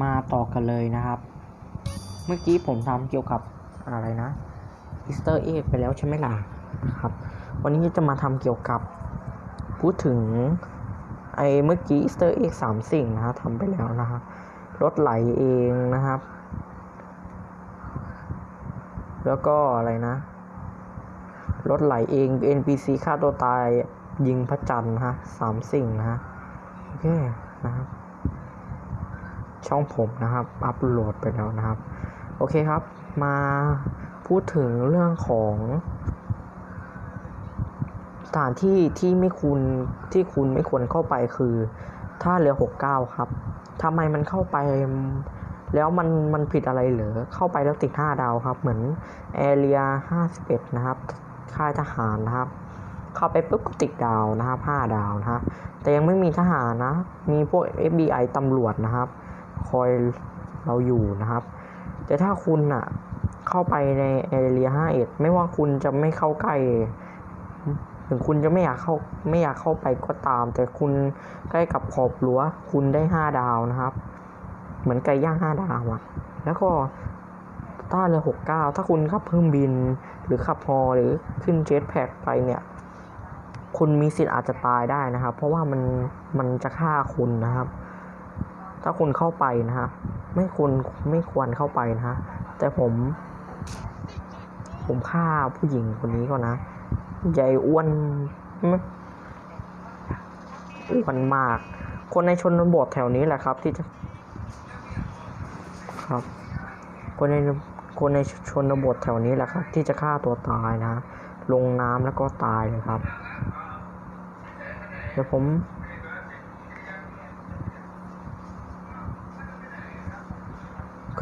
มาต่อกันเลยนะครับ เมื่อกี้ผมทำเกี่ยวกับอะไรนะอีสเตอร์เอ็กไปแล้วใช่ไหมล่ะครับ วันนี้จะมาทำเกี่ยวกับพูดถึงไอ้เมื่อกี้อีสเตอร์เอ็กสามสิ่งนะฮะทำไปแล้วนะฮะรถไหลเองนะครับ แล้วก็อะไรนะรถไหลเอง NPC ฆ่าตัวตายยิงพระจันทร์นะฮะสามสิ่งนะฮะโอเคนะครับ ช่องผมนะครับ อัปโหลดไปแล้วนะครับ โอเคครับ มาพูดถึงเรื่องของสถานที่ที่ไม่คุณที่คุณไม่ควรเข้าไปคือท่าเรือ69 ครับทำไมมันเข้าไปแล้วมันมันผิดอะไรเหรอ เข้าไปแล้วติด 5 ดาวครับ เหมือนแอเรีย51 นะครับ ค่ายทหารนะครับ เข้าไปปุ๊บก็ติดดาวนะครับ 5 ดาวนะฮะแต่ยังไม่มีทหารนะ มีพวก FBI ตำรวจนะครับ คอยเราอยู่นะครับ แต่ถ้าคุณอะเข้าไปในแอเรีย51ไม่ว่าคุณจะไม่เข้าใกล้ถึงคุณจะไม่อยากเข้าไม่อยากเข้าไปก็ตาม แต่คุณใกล้กับขอบรั้วคุณได้5ดาวนะครับ เหมือนไก่ย่าง5ดาวอะแล้วก็ถ้าเรือ69ถ้าคุณขับเครื่องบินหรือขับฮอหรือขึ้นเจ็ตแพ็กไปเนี่ย คุณมีสิทธิ์อาจจะตายได้นะครับ เพราะว่ามันมันจะฆ่าคุณนะครับ ถ้าคุณเข้าไปนะฮะ ไม่ควรไม่ควรเข้าไปนะฮะ แต่ผม ผมฆ่าผู้หญิงคนนี้ก่อนนะใหญ่อ้วนอ้วนมาก คนในชนบทแถวนี้แหละครับ ที่จะ ครับ คนในคนในชนบทแถวนี้แหละครับ ที่จะฆ่าตัวตายนะ ลงน้ำแล้วก็ตายเลยครับ เดี๋ยวผม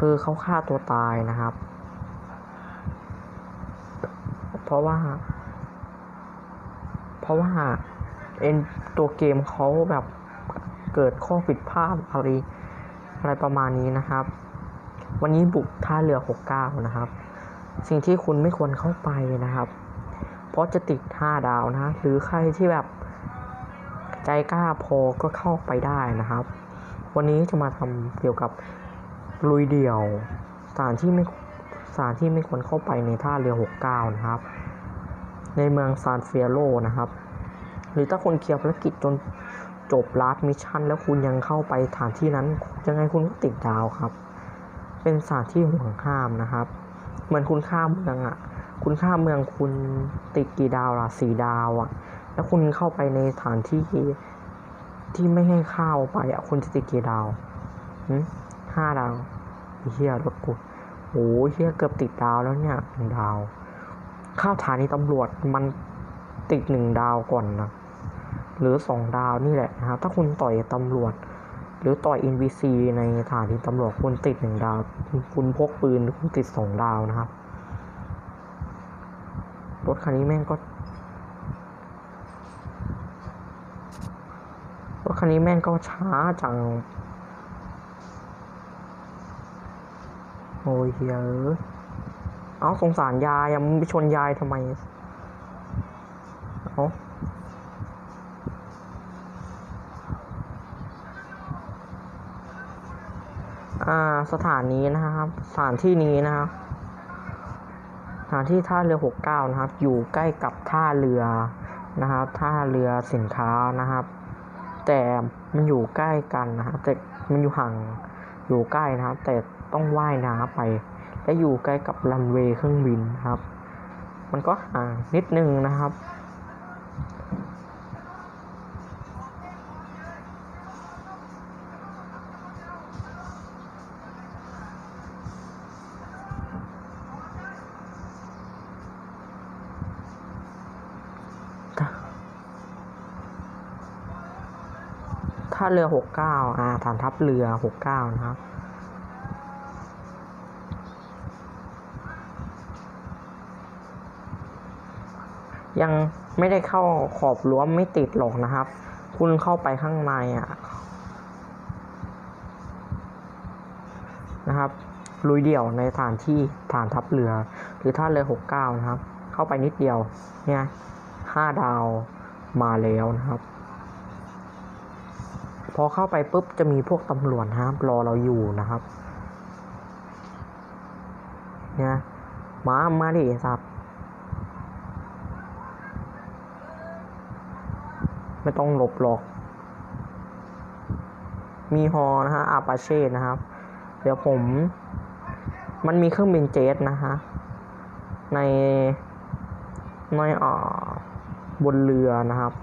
คือเขาฆ่าตัวตายนะครับ เพราะว่า เพราะว่าเอ็นตัวเกมเขาแบบเกิดข้อผิดพลาดอะไรอะไรประมาณนี้นะครับ วันนี้บุกท่าเรือ 69 นะครับ สิ่งที่คุณไม่ควรเข้าไปนะครับ เพราะจะติด 5 ดาวนะ หรือใครที่แบบใจกล้าพอก็เข้าไปได้นะครับ วันนี้จะมาทำเกี่ยวกับ ลุยเดี่ยว สถานที่ไม่สถานที่ไม่ควรเข้าไปในท่าเรือ 69 นะครับ ในเมืองซานเฟียโรนะครับ หรือถ้าคุณเคลียร์ภารกิจจนจบลาสมิชชั่นแล้วคุณยังเข้าไปฐานที่นั้นยังไงคุณก็ติดดาวครับ เป็นสถานที่ห่วงห้ามนะครับ เหมือนคุณข้ามเมืองอะ่ะ คุณข้ามเมืองคุณติดกี่ดาวล่ะสี่ดาวอะ่ะ แล้วคุณเข้าไปในฐานที่ที่ไม่ให้เข้าไปอะ่ะ คุณจะติดกี่ดาวหึ ห้าดาวเฮียรถกูโอ้เฮียเกือบติดดาวแล้วเนี่ยหนึ่งดาว ข้าวฐานีตำรวจมันติดหนึ่งดาวก่อนนะหรือสองดาวนี่แหละนะครับถ้าคุณต่อยตำรวจ หรือต่อย NPC ในฐานีตำรวจคุณติดหนึ่งดาว คุณพกปืนคุณติดสองดาวนะครับรถคันนี้แม่งก็รถคันนี้แม่งก็ช้าจัง โอ้ยเฮ้ยเอ้ยเอาสงสารยายอะมึงไปชนยายทำไม เอาอ่าสถานนี้นะครับ สถานที่นี้นะครับสถานที่ท่าเรือ 69 นะครับ อยู่ใกล้กับท่าเรือนะครับ ท่าเรือสินค้านะครับ แต่มันอยู่ใกล้กันนะครับแต่มันอยู่ห่างอยู่ใกล้นะครับ แต่ ต้องว่ายน้ำไป และอยู่ใกล้กับรันเวย์เครื่องบินครับ มันก็ห่างนิดนึงนะครับท่าเรือ 69อ่าฐานทัพเรือ 69 นะครับ ยังไม่ได้เข้าขอบรั้วไม่ติดหรอกนะครับ คุณเข้าไปข้างในอะนะครับ ลุยเดี่ยวในฐานที่ฐานทัพเรือ หรือท่าเรือ 69 นะครับ เข้าไปนิดเดียว เนี่ยห้าดาวมาแล้วนะครับ พอเข้าไปปุ๊บจะมีพวกตำรวจนะครับ รอเราอยู่นะครับ เนี่ยมามาดิไอ้สัต ไม่ต้องหลบหรอก มีฮอนะฮะอาปาเช่นะครับ เดี๋ยวผม มันมีเครื่องบินเจ็ตนะฮะ ในในอ่าบนเรือนะครับ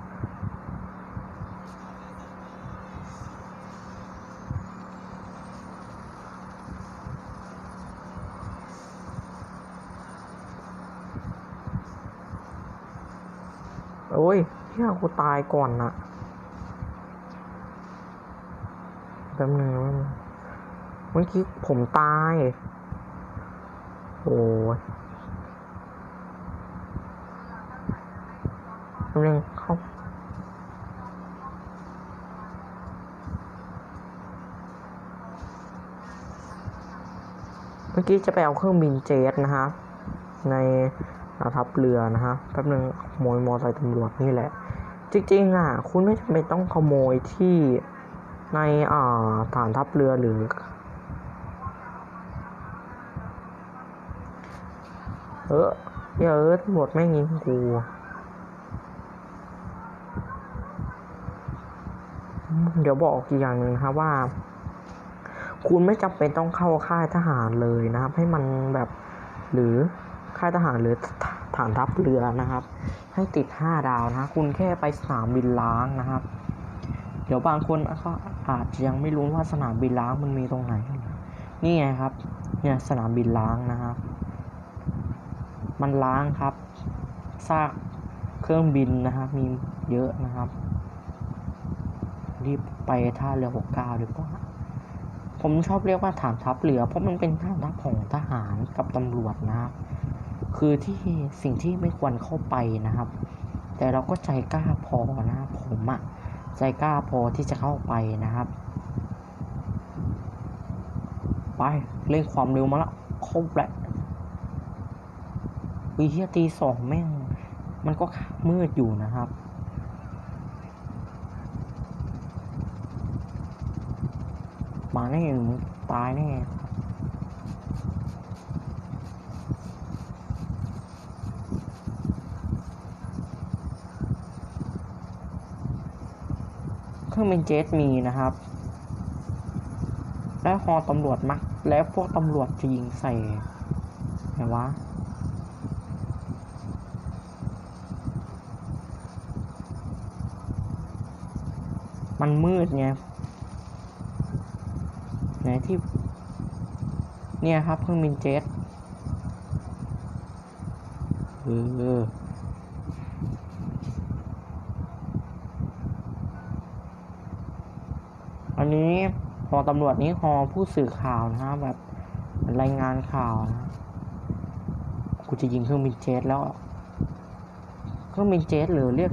โอ้ย เฮียกูตายก่อนนะแป๊บนึงแป๊บนึงเมื่อกี้ผมตาย โอ้ยแป๊บนึงเข้าเมื่อกี้จะไปเอาเครื่องบินเจ็ตนะฮะใน ทัพเรือนะฮะแป๊บนึงขโมยมอไซค์ตำรวจนี่แหละ จริงๆอะคุณไม่จำเป็นต้องขโมยที่ในอ่าฐานทัพเรือหรือเออเยเออตำรวจไม่งยิงกูเดี๋ยวบอกอีกอย่างหนึ่งนะครับว่า คุณไม่จำเป็นต้องเข้าค่ายทหารเลยนะครับ ให้มันแบบหรือ ค่ายทหารหรือฐานทัพเรือนะครับ ให้ติดห้าดาวนะคุณแค่ไปสนามบินล้างนะครับ เดี๋ยวบางคนก็อาจจะยังไม่รู้ว่าสนามบินล้างมันมีตรงไหน นี่ไงครับ เนี่ยสนามบินล้างนะครับ มันล้างครับซากเครื่องบินนะครับมีเยอะนะครับรีบไปท่าเรือหกเก้าดีกว่าผมชอบเรียกว่าฐานทัพเรือ เพราะมันเป็นฐานทัพของทหารกับตำรวจนะครับ คือที่สิ่งที่ไม่ควรเข้าไปนะครับ แต่เราก็ใจกล้าพอนะผมอะใจกล้าพอที่จะเข้าไปนะครับ ไปเร่งความเร็วมาละครบแหละวีเทียตีสองแม่ง มันก็มืดอยู่นะครับมาแน่ตายแน่ รื่องบินเจ็ตมีนะครับ และฮอตำรวจมัก และพวกตำรวจจะยิงใส่ไงวะมันมืดไงไหนที่ เนี่ยครับเครื่องบินเจ็ตเออ นนี้หอตำรวจนี้หอผู้สื่อข่าวนะฮะแบบรายงานข่าวนะกูจะยิงเครื่องบินเจ็ตแล้วเครื่องบินเจ็ตหรือเรียก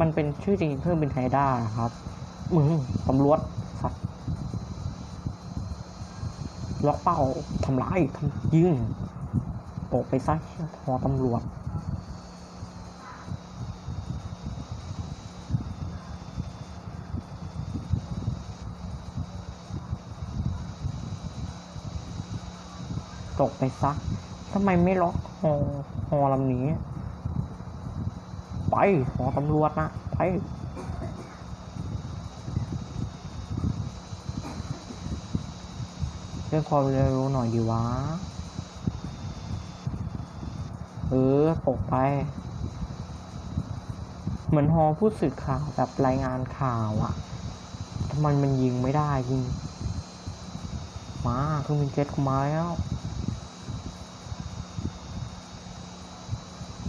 มันเป็นชื่อจริงเครื่องบินไฮด้าครับมึงตำรวจสัตว์ล็อกเป้าทำร้ายทำยิงตกไปซะเหี้ยหอตำรวจ ตกไปซะทำไมไม่ล็อกหอหอลำนี้ ไปหอตำรวจนะไปเรื่องความเร็วหน่อยดีวะเออตกไป เหมือนฮอผู้สื่อข่าวแบบรายงานข่าวอะทำไมมันยิงไม่ได้ยิง มาเครื่องบินเจ็ตกูมาแล้ว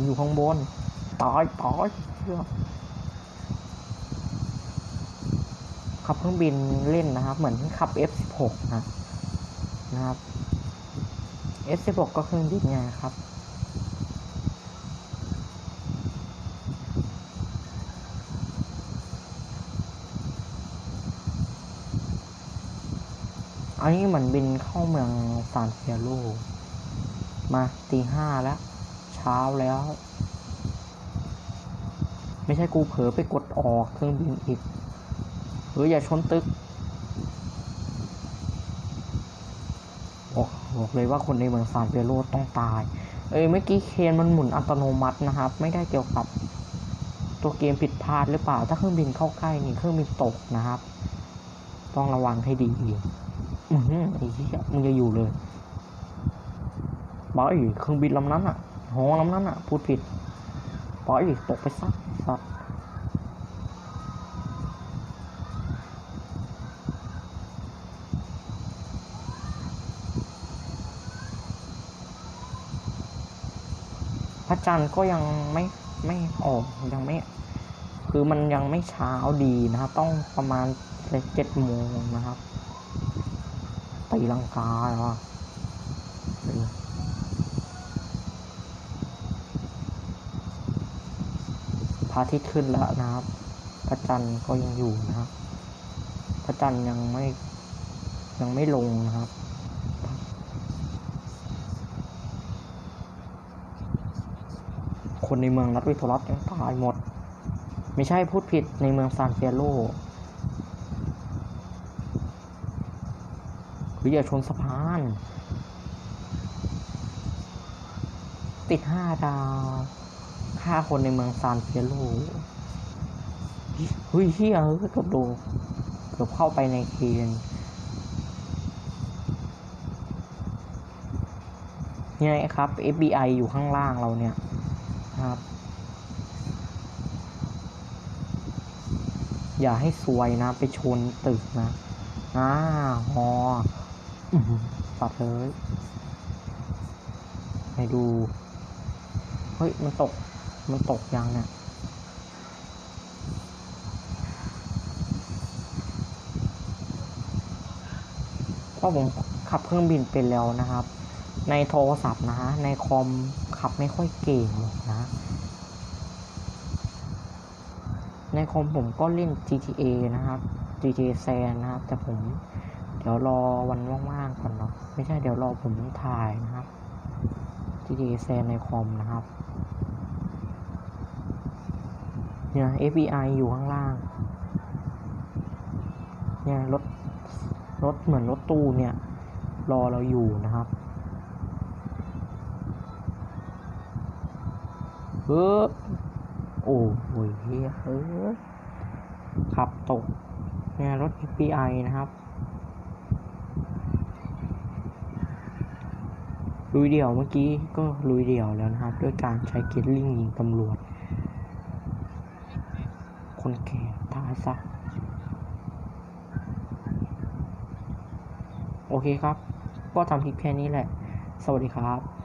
อยู่ข้างบนตายตายเชื่อขับเครื่องบินเล่นนะครับ เหมือนขับ F16 นะนะครับ F16 ก็เครื่องบินไงครับอันนี้เหมือนบินเข้าเมืองซานเซียโรมาตีห้าแล้ว ช้าแล้ว ไม่ใช่กูเผลอไปกดออกเครื่องบินอีกเฮ้ยอย่าชนตึกบอกบอกเลยว่าคนในเมืองซานเปโรต้องตาย เอ้ยเมื่อกี้เคนมันหมุนอัตโนมัตินะครับ ไม่ได้เกี่ยวกับตัวเกมผิดพลาดหรือเปล่า ถ้าเครื่องบินเข้าใกล้นี่เครื่องบินตกนะครับ ต้องระวังให้ดีอือหือไอ้เหี้ยมึงจะอยู่เลยบอยเครื่องบินลำนั้นอะ หอลำนั้นอะ พูดผิดบอยตกไปซักสัตว์พระจันทร์ก็ยังไม่ไม่ออกยังไม่ คือมันยังไม่เช้าดีนะครับ ต้องประมาณเจ็ดโมงนะครับตีลังกาแล้วอะ ระอาทิตย์ขึ้นแล้วนะครับ พระจันทร์ก็ยังอยู่นะครับ พระจันทร์ยังไม่ยังไม่ลงนะครับคนในเมืองรัฐวิโทรัสยังตายหมด ไม่ใช่พูดผิดในเมืองซานเฟียโลคืออย่าชนสะพาน ติดห้าดาว ฆ่าคนในเมืองซานเฟโลเฮ้ยเฮียเกือบโดนเกือบเข้าไปในเคนเนี่ยครับ FBI อยู่ข้างล่างเราเนี่ยครับ อย่าให้ซวยนะ ไปชนตึกนะอ่าฮออื้อหือตัดเลยให้ดู เฮ้ย มันตก มันตกยังเนี่ยเพราะผมขับเครื่องบินเป็นแล้วนะครับ ในโทรศัพท์นะในคอมขับไม่ค่อยเก่งหรอกนะ ในคอมผมก็เล่น GTA นะครับ GTA San นะครับ แต่ผมเดี๋ยวรอวันว่างๆก่อนเนาะ ไม่ใช่เดี๋ยวรอผมถ่ายนะครับ GTA San ในคอมนะครับ เนี่ย FBI อยู่ข้างล่าง เนี่ยรถรถเหมือนรถตู้เนี่ย รอเราอยู่นะครับเออโอ้โหเฮ้ยเอขับตก เนี่ยรถ FBI นะครับ ลุยเดี่ยวเมื่อกี้ก็ลุยเดี่ยวแล้วนะครับ ด้วยการใช้เกตลิงยิงตำรวจ คนแก่ตายซะโอเคครับ ก็ทำคลิปแค่นี้แหละ สวัสดีครับ